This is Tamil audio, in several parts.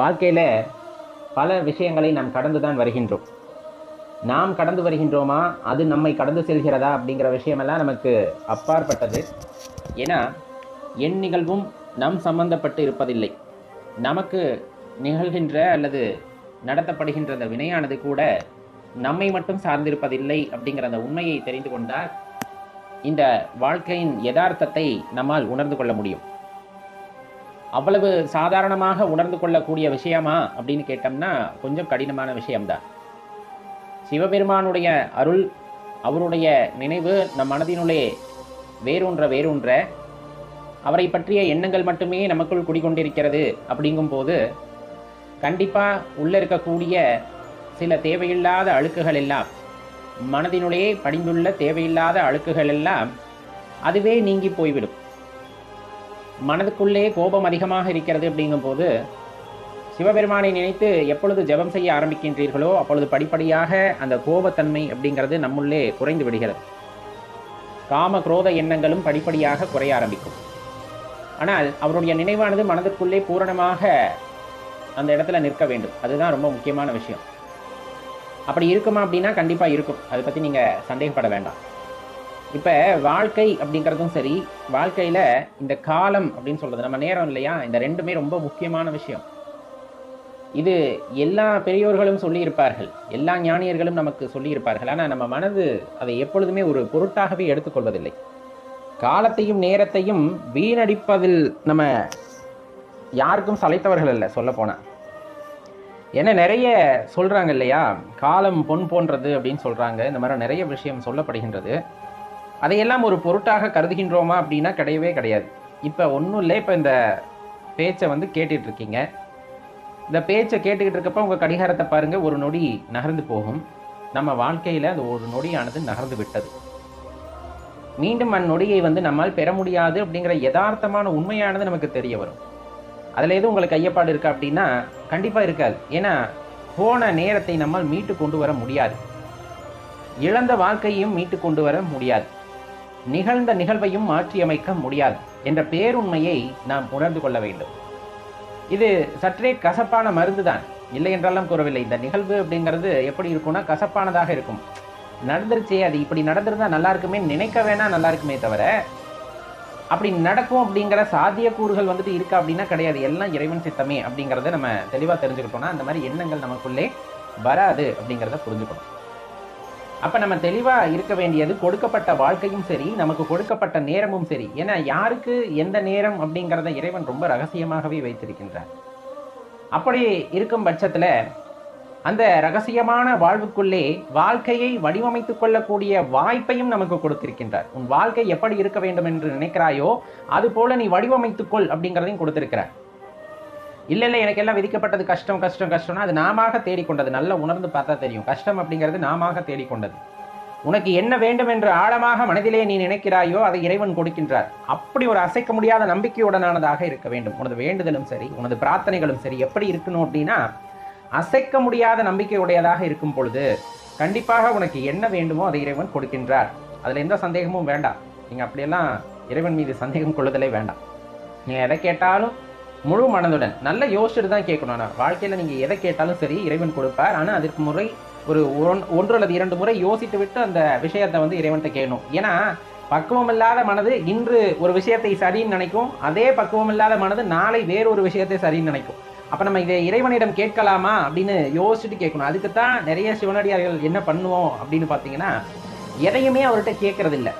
வாழ்க்கையில் பல விஷயங்களை நாம் கடந்து தான் வருகின்றோம். நாம் கடந்து வருகின்றோமா? அது நம்மை கடந்து செல்கிறதா? அப்படிங்கிற விஷயமெல்லாம் நமக்கு அப்பாற்பட்டது. ஏன்னா என் நிகழ்வும் நம் சம்பந்தப்பட்டு இருப்பதில்லை. நமக்கு நிகழ்கின்ற அல்லது நடத்தப்படுகின்ற அந்த வினையானது கூட நம்மை மட்டும் சார்ந்திருப்பதில்லை அப்படிங்கிற அந்த உண்மையை தெரிந்து கொண்டால் இந்த வாழ்க்கையின் யதார்த்தத்தை நம்மால் உணர்ந்து கொள்ள முடியும். அவ்வளவு சாதாரணமாக உணர்ந்து கொள்ளக்கூடிய விஷயமா அப்படின்னு கேட்டோம்னா கொஞ்சம் கடினமான விஷயம்தான். சிவபெருமானுடைய அருள் அவருடைய நினைவு நம் மனதினுள்ளே வேரூன்ற வேரூன்ற. அவரை பற்றிய எண்ணங்கள் மட்டுமே நமக்குள் குடிகொண்டிருக்கிறது அப்படிங்கும்போது கண்டிப்பாக உள்ளே இருக்கக்கூடிய சில தேவையில்லாத அழுக்குகள் எல்லாம் மனதினுள்ளே படிந்துள்ள தேவையில்லாத அழுக்குகள் எல்லாம் அதுவே நீங்கி போய்விடும். மனதுக்குள்ளே கோபம் அதிகமாக இருக்கிறது அப்படிங்கும்போது சிவபெருமானை நினைத்து எப்பொழுது ஜெபம் செய்ய ஆரம்பிக்கின்றீர்களோ அப்பொழுது படிப்படியாக அந்த கோபத்தன்மை அப்படிங்கிறது நம்முள்ளே குறைந்து விடுகிறது. காம குரோத எண்ணங்களும் படிப்படியாக குறைய ஆரம்பிக்கும். ஆனால் அவருடைய நினைவானது மனதிற்குள்ளே பூரணமாக அந்த இடத்துல நிற்க வேண்டும். அதுதான் ரொம்ப முக்கியமான விஷயம். அப்படி இருக்குமா அப்படின்னா கண்டிப்பாக இருக்கும். அதை பற்றி நீங்கள் சந்தேகப்பட வேண்டாம். இப்போ வாழ்க்கை அப்படிங்கிறதும் சரி வாழ்க்கையில் இந்த காலம் அப்படின்னு சொல்கிறது நம்ம நேரம் இல்லையா? இந்த ரெண்டுமே ரொம்ப முக்கியமான விஷயம். இது எல்லா பெரியோர்களும் சொல்லியிருப்பார்கள். எல்லா ஞானியர்களும் நமக்கு சொல்லியிருப்பார்கள். ஆனால் நம்ம மனது அதை எப்பொழுதுமே ஒரு பொருட்டாகவே எடுத்துக்கொள்வதில்லை. காலத்தையும் நேரத்தையும் வீணடிப்பதில் நம்ம யாருக்கும் சளைத்தவர்கள் இல்லை சொல்லப்போனால் ஏன்னா நிறைய சொல்கிறாங்க இல்லையா? காலம் பொன் போன்றது அப்படின்னு சொல்கிறாங்க இந்த மாதிரி நிறைய விஷயம் சொல்லப்படுகின்றது. அதையெல்லாம் ஒரு பொருட்டாக கருதுகின்றோமா அப்படின்னா கிடையவே கிடையாது. இப்போ ஒன்றும் இல்லை இப்போ இந்த பேச்சை வந்து கேட்டுட்ருக்கீங்க இந்த பேச்சை கேட்டுக்கிட்டு இருக்கப்போ உங்கள் கடிகாரத்தை பாருங்கள் ஒரு நொடி நகர்ந்து போகும். நம்ம வாழ்க்கையில் அந்த ஒரு நொடியானது நகர்ந்து விட்டது. மீண்டும் அந்நொடியை வந்து நம்மால் பெற முடியாது அப்படிங்கிற யதார்த்தமான உண்மையானது நமக்கு தெரிய வரும். அதில் எதுவும் உங்களுக்கு ஐயப்பாடு இருக்கா அப்படின்னா கண்டிப்பாக இருக்காது. ஏன்னா போன நேரத்தை நம்மால் மீட்டு கொண்டு வர முடியாது. இழந்த வாழ்க்கையும் மீட்டு கொண்டு வர முடியாது. நிகழ்ந்த நிகழ்வையும் மாற்றியமைக்க முடியாது என்ற பேருண்மையை நாம் உணர்ந்து கொள்ள வேண்டும். இது சற்றே கசப்பான மருந்து தான் இல்லை என்றெல்லாம் கூறவில்லை. இந்த நிகழ்வு அப்படிங்கிறது எப்படி இருக்கும்னா கசப்பானதாக இருக்கும். நடந்துருச்சே அது இப்படி நடந்திருந்தா நல்லா இருக்குமே நினைக்க வேணா நல்லா இருக்குமே தவிர அப்படி நடக்கும் அப்படிங்கிற சாத்தியக்கூறுகள் வந்துட்டு இருக்கா அப்படின்னா கிடையாது. எல்லாம் இறைவன் சித்தமே அப்படிங்கிறத நம்ம தெளிவாக தெரிஞ்சுக்கிட்டோம்னா அந்த மாதிரி எண்ணங்கள் நமக்குள்ளே வராது அப்படிங்கிறத புரிஞ்சுக்கணும். அப்போ நம்ம தெளிவாக இருக்க வேண்டியது கொடுக்கப்பட்ட வாழ்க்கையும் சரி நமக்கு கொடுக்கப்பட்ட நேரமும் சரி. ஏன்னா யாருக்கு எந்த நேரம் அப்படிங்கிறத இறைவன் ரொம்ப ரகசியமாகவே வைத்திருக்கின்றார். அப்படி இருக்கும் பட்சத்தில் அந்த ரகசியமான வாழ்வுக்குள்ளே வாழ்க்கையை வடிவமைத்து கொள்ளக்கூடிய வாய்ப்பையும் நமக்கு கொடுத்திருக்கின்றார். உன் வாழ்க்கை எப்படி இருக்க வேண்டும் என்று நினைக்கிறாயோ அது போல நீ வடிவமைத்துக்கொள் அப்படிங்கிறதையும் கொடுத்திருக்கிறார். இல்லை இல்லை எனக்கு எல்லாம் விதிக்கப்பட்டது கஷ்டம் கஷ்டம் கஷ்டம்னா அது நாம தேடிக்கொண்டது. நல்லா உணர்ந்து பார்த்தா தெரியும். கஷ்டம் அப்படிங்கிறது நாம தேடிக்கொண்டது. உனக்கு என்ன வேண்டும் என்று ஆழமாக மனதிலே நீ நினைக்கிறாயோ அதை இறைவன் கொடுக்கின்றார். அப்படி ஒரு அசைக்க முடியாத நம்பிக்கையுடனானதாக இருக்க வேண்டும். உனது வேண்டுதலும் சரி உனது பிரார்த்தனைகளும் சரி எப்படி இருக்கணும் அப்படின்னா அசைக்க முடியாத நம்பிக்கையுடையதாக இருக்கும் பொழுது கண்டிப்பாக உனக்கு என்ன வேண்டுமோ அதை இறைவன் கொடுக்கின்றார். அதில் எந்த சந்தேகமும் வேண்டாம். நீங்கள் அப்படியெல்லாம் இறைவன் மீது சந்தேகம் கொள்ளுதலே வேண்டாம். நீங்கள் எதை கேட்டாலும் முழு மனதுடன் நல்ல யோசிச்சுட்டு தான் கேட்கணும் ஆனால் வாழ்க்கையில் நீங்கள் எதை கேட்டாலும் சரி இறைவன் கொடுப்பார். ஆனால் அதற்கு முறை ஒரு ஒன் ஒன்று அல்லது இரண்டு முறை யோசித்து விட்டு அந்த விஷயத்தை வந்து இறைவன்கிட்ட கேட்கணும். ஏன்னா பக்குவம் இல்லாத மனது இன்று ஒரு விஷயத்தை சரின்னு நினைக்கும் அதே பக்குவம் இல்லாத மனது நாளை வேறொரு விஷயத்தை சரின்னு நினைக்கும். அப்போ நம்ம இதை இறைவனிடம் கேட்கலாமா அப்படின்னு யோசிச்சுட்டு கேட்கணும். அதுக்கு தான் நிறைய சிவனடியார்கள் என்ன பண்ணுவோம் அப்படின்னு பார்த்தீங்கன்னா எதையுமே அவர்கிட்ட கேட்கறது இல்ல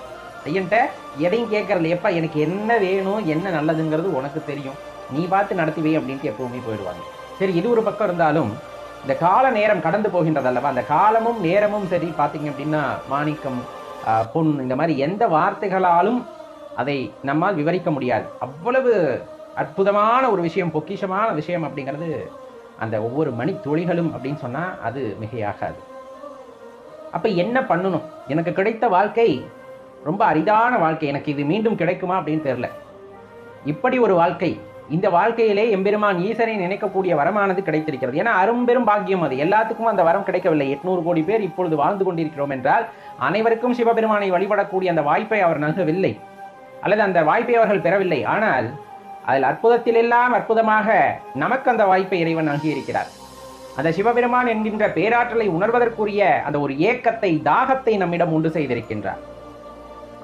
ஐயன்ட்ட எதையும் கேட்கறது எப்பா எனக்கு என்ன வேணும் என்ன நல்லதுங்கிறது உனக்கு தெரியும். நீ பார்த்து நடத்தி வை அப்படின்ட்டு எப்பவுமே போயிடுவாங்க. சரி இது ஒரு பக்கம் இருந்தாலும் இந்த கால நேரம் கடந்து போகின்றது அல்லவா அந்த காலமும் நேரமும் சரி பார்த்தீங்க அப்படின்னா மாணிக்கம் பொன் இந்த மாதிரி எந்த வார்த்தைகளாலும் அதை நம்மால் விவரிக்க முடியாது. அவ்வளவு அற்புதமான ஒரு விஷயம் பொக்கிஷமான விஷயம் அப்படிங்கிறது அந்த ஒவ்வொரு மணி துளிகளும் அப்படின்னு சொன்னால் அது மிகையாகாது. அப்போ என்ன பண்ணணும்? எனக்கு கிடைத்த வாழ்க்கை ரொம்ப அரிதான வாழ்க்கை. எனக்கு இது மீண்டும் கிடைக்குமா அப்படின்னு தெரில இப்படி ஒரு வாழ்க்கை இந்த வாழ்க்கையிலே எம்பெருமான் ஈசனை நினைக்கக்கூடிய வரமானது கிடைத்திருக்கிறது. ஏன்னா அரும்பெரும் பாக்கியம் அது. எல்லாத்துக்கும் அந்த வரம் கிடைக்கவில்லை. எட்நூறு கோடி பேர் இப்பொழுது வாழ்ந்து கொண்டிருக்கிறோம் என்றால் அனைவருக்கும் சிவபெருமானை வழிபடக்கூடிய அந்த வாய்ப்பை அவர் நல்கவில்லை. அல்லது அந்த வாய்ப்பை அவர்கள் பெறவில்லை. ஆனால் அதில் அற்புதத்திலெல்லாம் அற்புதமாக நமக்கு அந்த வாய்ப்பை இறைவன் நல்கியிருக்கிறார். அந்த சிவபெருமான் என்கின்ற பேராற்றலை உணர்வதற்குரிய அந்த ஒரு ஏக்கத்தை தாகத்தை நம்மிடம் உண்டு செய்திருக்கின்றார்.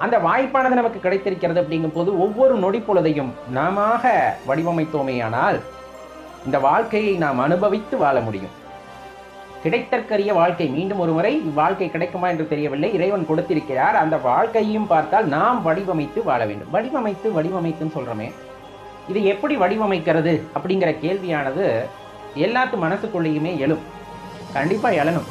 அந்த வாய்ப்பானது நமக்கு கிடைத்திருக்கிறது அப்படிங்கும் போது ஒவ்வொரு நொடி பொழுதையும் நாம வடிவமைத்தோமேயானால் இந்த வாழ்க்கையை நாம் அனுபவித்து வாழ முடியும். கிடைத்தற்கரிய வாழ்க்கை மீண்டும் ஒரு முறை வாழ்க்கை கிடைக்குமா என்று தெரியவில்லை. இறைவன் கொடுத்திருக்கிறார். அந்த வாழ்க்கையும் பார்த்தால் நாம் வடிவமைத்து வாழ வேண்டும். வடிவமைத்து வடிவமைத்துன்னு சொல்கிறோமே இது எப்படி வடிவமைக்கிறது அப்படிங்கிற கேள்வியானது எல்லாத்து மனசுக்குள்ளேயுமே எழும். கண்டிப்பாக எழணும்.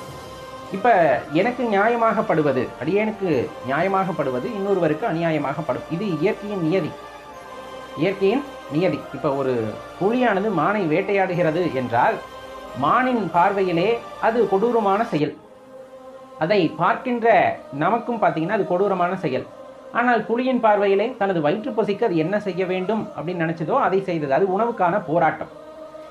இப்போ எனக்கு நியாயமாகப்படுவது அடியேனுக்கு நியாயமாகப்படுவது இன்னொருவருக்கு அநியாயமாகப்படும். இது இயற்கையின் நியதி. இயற்கையின் நியதி. இப்போ ஒரு புலியானது மானை வேட்டையாடுகிறது என்றால் மானின் பார்வையிலே அது கொடூரமான செயல். அதை பார்க்கின்ற நமக்கும் பார்த்தீங்கன்னா அது கொடூரமான செயல். ஆனால் புலியின் பார்வையிலே தனது வயிற்று பசிக்கு அது என்ன செய்ய வேண்டும் அப்படின்னு நினச்சதோ அதை செய்தது. அது உணவுக்கான போராட்டம்.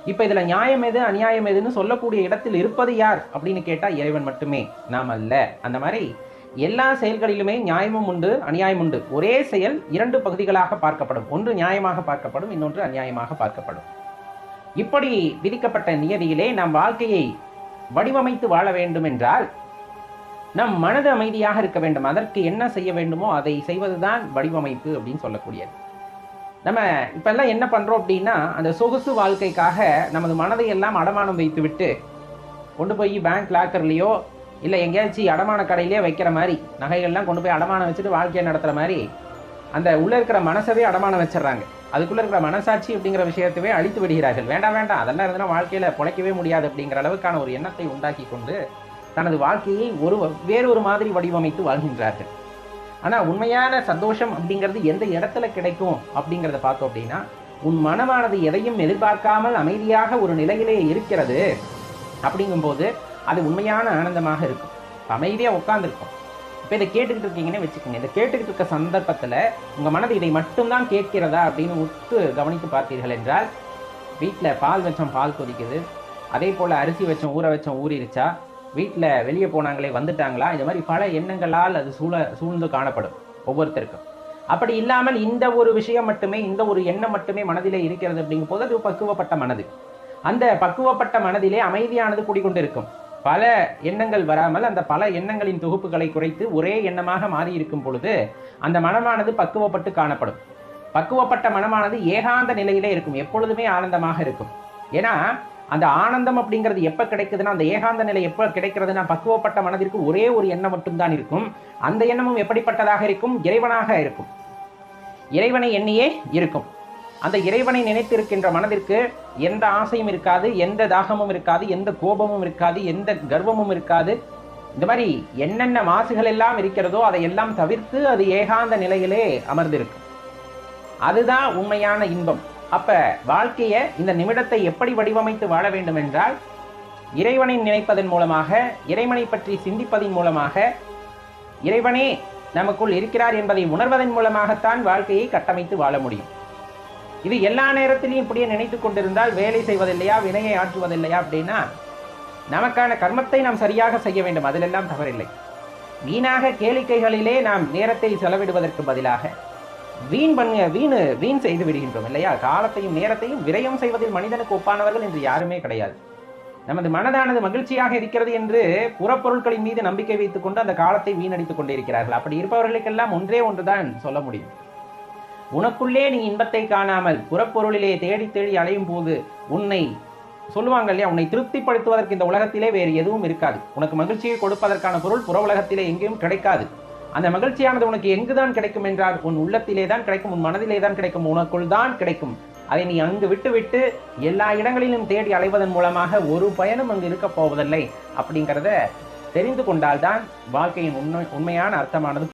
இப்ப இதுல நியாயம் எது அநியாயம் எதுன்னு சொல்லக்கூடிய இடத்தில் இருப்பது யார் அப்படின்னு கேட்டா இறைவன் மட்டுமே. நாம் அல்ல. அந்த மாதிரி எல்லா செயல்களிலுமே நியாயமும் உண்டு அநியாயம் உண்டு. ஒரே செயல் இரண்டு பகுதிகளாக பார்க்கப்படும். ஒன்று நியாயமாக பார்க்கப்படும் இன்னொன்று அநியாயமாக பார்க்கப்படும். இப்படி விதிக்கப்பட்ட நியதியிலே நம் வாழ்க்கையை வடிவமைத்து வாழ வேண்டும் என்றால் நம் மனது அமைதியாக இருக்க வேண்டும். அதற்கு என்ன செய்ய வேண்டுமோ அதை செய்வதுதான் வடிவமைப்பு அப்படின்னு சொல்லக்கூடியது. நம்ம இப்பெல்லாம் என்ன பண்றோம் அப்படின்னா அந்த சொகுசு வாழ்க்கைக்காக நமது மனதை எல்லாம் அடமானம் வைத்து விட்டு கொண்டு போய் பேங்க் லாக்கர்லேயோ இல்லை எங்கேயாச்சும் அடமான கடையிலேயே வைக்கிற மாதிரி நகைகள்லாம் கொண்டு போய் அடமானம் வச்சுட்டு வாழ்க்கையை நடத்துகிற மாதிரி அந்த உள்ளே இருக்கிற மனசவே அடமானம் வச்சிடுறாங்க. அதுக்குள்ளே இருக்கிற மனசாட்சி அப்படிங்கிற விஷயத்தவே அழித்து விடுகிறார்கள். வேண்டாம் வேண்டாம். அதெல்லாம் இருந்தால் வாழ்க்கையில் பிழைக்கவே முடியாது அப்படிங்கிற அளவுக்கான ஒரு எண்ணத்தை உண்டாக்கி கொண்டு தனது வாழ்க்கையை ஒரு வேறொரு மாதிரி வடிவமைத்து வாழ்கின்றார்கள். ஆனால் உண்மையான சந்தோஷம் அப்படிங்கிறது எந்த இடத்துல கிடைக்கும் அப்படிங்கிறத பார்த்தோம் அப்படின்னா உன் மனமானது எதையும் எதிர்பார்க்காமல் அமைதியாக ஒரு நிலையிலே இருக்கிறது அப்படிங்கும்போது அது உண்மையான ஆனந்தமாக இருக்கும். அமைதியாக உட்காந்துருக்கும் இப்போ இதை கேட்டுக்கிட்டு இருக்கீங்கன்னு வச்சுக்கோங்க. இதை கேட்டுக்கிட்டு இருக்க சந்தர்ப்பத்தில் உங்கள் மனது இதை மட்டும்தான் கேட்கிறதா அப்படின்னு உத்து கவனித்து பார்த்தீர்கள் என்றால் வீட்டில் பால் வச்சோம் பால் கொதிக்குது. அதே போல் அரிசி வச்சோம் ஊற வச்சோம் ஊறிடுச்சா வீட்டில் வெளியே போனாங்களே வந்துட்டாங்களா? இந்த மாதிரி பல எண்ணங்களால் அது சூழ சூழ்ந்து காணப்படும் ஒவ்வொருத்தருக்கும். அப்படி இல்லாமல் இந்த ஒரு விஷயம் மட்டுமே இந்த ஒரு எண்ணம் மட்டுமே மனதிலே இருக்கிறது அப்படிங்கும் போது அது பக்குவப்பட்ட மனது. அந்த பக்குவப்பட்ட மனதிலே அமைதியானது குடிகொண்டிருக்கும். பல எண்ணங்கள் வராமல் அந்த பல எண்ணங்களின் தொகுப்புகளை குறைத்து ஒரே எண்ணமாக மாறி இருக்கும் பொழுது அந்த மனமானது பக்குவப்பட்டு காணப்படும். பக்குவப்பட்ட மனமானது ஏகாந்த நிலையிலே இருக்கும் எப்பொழுதுமே ஆனந்தமாக இருக்கும். ஏன்னா அந்த ஆனந்தம் அப்படிங்கிறது எப்போ கிடைக்குதுன்னா அந்த ஏகாந்த நிலை எப்போ கிடைக்கிறதுனா பக்குவப்பட்ட மனதிற்கு ஒரே ஒரு எண்ணம் மட்டும்தான் இருக்கும். அந்த எண்ணமும் எப்படிப்பட்டதாக இருக்கும்? இறைவனாக இருக்கும். இறைவனை எண்ணியே இருக்கும். அந்த இறைவனை நினைத்திருக்கின்ற மனதிற்கு எந்த ஆசையும் இருக்காது எந்த தாகமும் இருக்காது எந்த கோபமும் இருக்காது எந்த கர்வமும் இருக்காது. இந்த மாதிரி என்னென்ன மாசுகள் எல்லாம் இருக்கிறதோ அதை எல்லாம் தவிர்த்து அது ஏகாந்த நிலையிலே அமர்ந்திருக்கும். அதுதான் உண்மையான இன்பம். அப்ப வாழ்க்கைய இந்த நிமிடத்தை எப்படி வடிவமைத்து வாழ வேண்டும் என்றால் இறைவனை நினைப்பதன் மூலமாக இறைவனை பற்றி சிந்திப்பதன் மூலமாக இறைவனே நமக்குள் இருக்கிறார் என்பதை உணர்வதன் மூலமாகத்தான் வாழ்க்கையை கட்டமைத்து வாழ முடியும். இது எல்லா நேரத்திலையும் இப்படியே நினைத்து கொண்டிருந்தால் வேலை செய்வதில்லையா வினையை ஆற்றுவதில்லையா அப்படின்னா நமக்கான கர்மத்தை நாம் சரியாக செய்ய வேண்டும் அதிலெல்லாம் தவறில்லை. வீணாக கேளிக்கைகளிலே நாம் நேரத்தை செலவிடுவதற்கு பதிலாக வீண் பண்ண வீண் வீண் செய்து விடுகின்றோம் இல்லையா? காலத்தையும் நேரத்தையும் விரயம் செய்வதில் மனிதனுக்கு ஒப்பானவர்கள் என்று யாருமே கிடையாது. நமது மனதானது மகிழ்ச்சியாக இருக்கிறது என்று புறப்பொருட்களின் மீது நம்பிக்கை வைத்துக் கொண்டு அந்த காலத்தை வீணடித்துக் கொண்டிருக்கிறார்கள் அப்படி இருப்பவர்களுக்கெல்லாம் ஒன்றே ஒன்றுதான் சொல்ல முடியும். உனக்குள்ளே நீ இன்பத்தை காணாமல் புறப்பொருளிலே தேடி தேடி அலையும் போது உன்னை சொல்லுவாங்க இல்லையா? உன்னை திருப்திப்படுத்துவதற்கு இந்த உலகத்திலே வேறு எதுவும் இருக்காது. உனக்கு மகிழ்ச்சியை கொடுப்பதற்கான பொருள் புற உலகத்திலே எங்கேயும் கிடைக்காது. அந்த மகிழ்ச்சியானது உனக்கு எங்குதான் கிடைக்கும் என்றால் உன் உள்ளத்திலே தான் கிடைக்கும் உன் மனதிலே தான் கிடைக்கும் உனக்குள் தான் கிடைக்கும். அதை நீ அங்கு விட்டுவிட்டு எல்லா இடங்களிலும் தேடி அலைவதன் மூலமாக ஒரு பயனும் அங்கு இருக்க போவதில்லை. அப்படிங்கிறத தெரிந்து கொண்டால்தான் வாழ்க்கையின் உண்மை உண்மையான அர்த்தமானது.